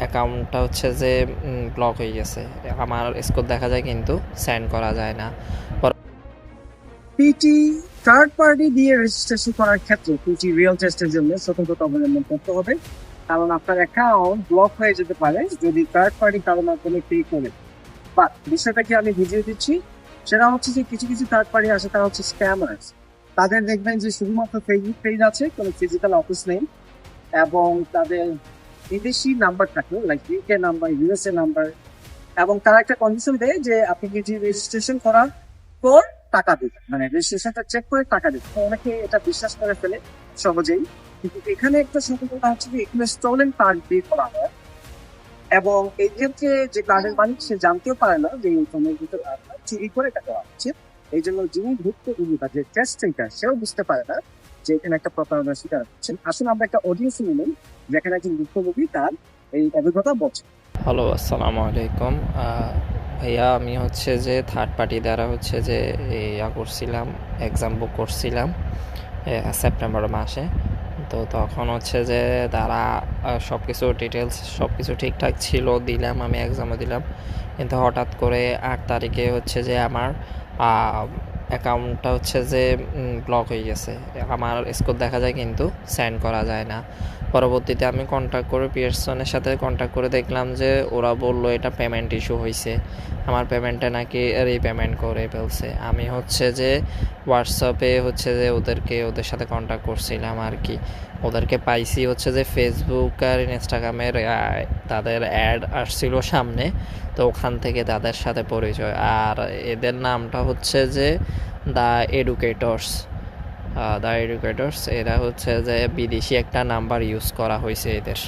অ্যাকাউন্টটা হচ্ছে যে ব্লক হয়ে গেছে। আমার স্কোর দেখা যায় কিন্তু সেন্ড করা যায় না। পিটি থার্ড পার্টি দিয়ে রেজিস্ট্রেশন করার ক্ষেত্রে পিটি রিয়েল টেস্টের জন্য স্বতন্ত্রতা অবলম্বন করতে হবে। কারণ আপনার অ্যাকাউন্ট ব্লক হয়ে যেতে পারে যদি থার্ড পার্টি কারও মাধ্যমে পে করে। বাট বিষয়টা কি আমি বুঝিয়ে দিচ্ছি? সেটা হচ্ছে যে কিছু কিছু থার্ড পার্টি আছে, তারা হচ্ছে স্ক্যামার্স তাদের দেখবেন যে শুধুমাত্র ফেসবুক পেজ আছে, কোনো ফিজিক্যাল অফিস নেই। এবং তাদের বিদেশি নাম্বার থাকে like UK number USA number এবং তারা একটা কন্ডিশন দেয় যে আপনি যদি রেজিস্ট্রেশন করার পর টাকা দিবেন। মানে রেজিস্ট্রেশনটা চেক করে টাকা দিবেন। অনেকে এটা বিশ্বাস করে ফেলে সহজেই। কিন্তু এখানে একটা সম্পর্কটা হচ্ছে যে এখানে স্টোলেন কার্ড দিয়ে করা হয়। এবং এই ক্ষেত্রে যে কার্ডের মালিক, সে জানতেও পারে না যে এই ভিতরে চুরি করে টাকা হচ্ছে এই জন্য যিনি ভুক্তভোগী বা যে টেস্ট সেন্টার সেও বুঝতে পারে না যে এখানে একটা প্রতারণার শিকার হচ্ছেন আমরা একটা অডিয়েন্স যেখানে একজন তার এই অভিজ্ঞতা বলছে। হ্যালো আসসালামু আলাইকুম। ভাইয়া, আমি হচ্ছে যে থার্ড পার্টি দ্বারা হচ্ছে যে ইয়া করছিলাম এক্সাম বুক করছিলাম সেপ্টেম্বর মাসে। তো তখন হচ্ছে যে তারা সব কিছু ডিটেলস সব কিছু ঠিকঠাক ছিল, দিলাম, আমি এক্সামও দিলাম। কিন্তু হঠাৎ করে আট তারিখে হচ্ছে যে আমার অ্যাকাউন্টটা হচ্ছে যে ব্লক হয়ে গেছে। আমার স্কোর দেখা যায় কিন্তু সেন্ড করা যায় না। পরবর্তীতে আমি কন্ট্যাক্ট করে পিয়ারসনের সাথে কন্ট্যাক্ট করে দেখলাম যে, ওরা বলল এটা পেমেন্ট ইস্যু হয়েছে আমার পেমেন্টটা নাকি রিপেমেন্ট করে ফেলছে। আমি হচ্ছে যে হোয়াটসঅ্যাপে হচ্ছে যে ওদেরকে, ওদের সাথে কন্ট্যাক্ট করছিলাম আর কি। ওদেরকে পাইছি হচ্ছে যে ফেসবুক আর ইনস্টাগ্রামের তাদের অ্যাড আসছিল সামনে। তো ওখান থেকে তাদের সাথে পরিচয়। আর এদের নামটা হচ্ছে যে দ্য এডুকেটর্স দ্য এডুকেটর্স এরা হচ্ছে যে বিদেশি একটা নাম্বার ইউজ করা হয়েছে এদের।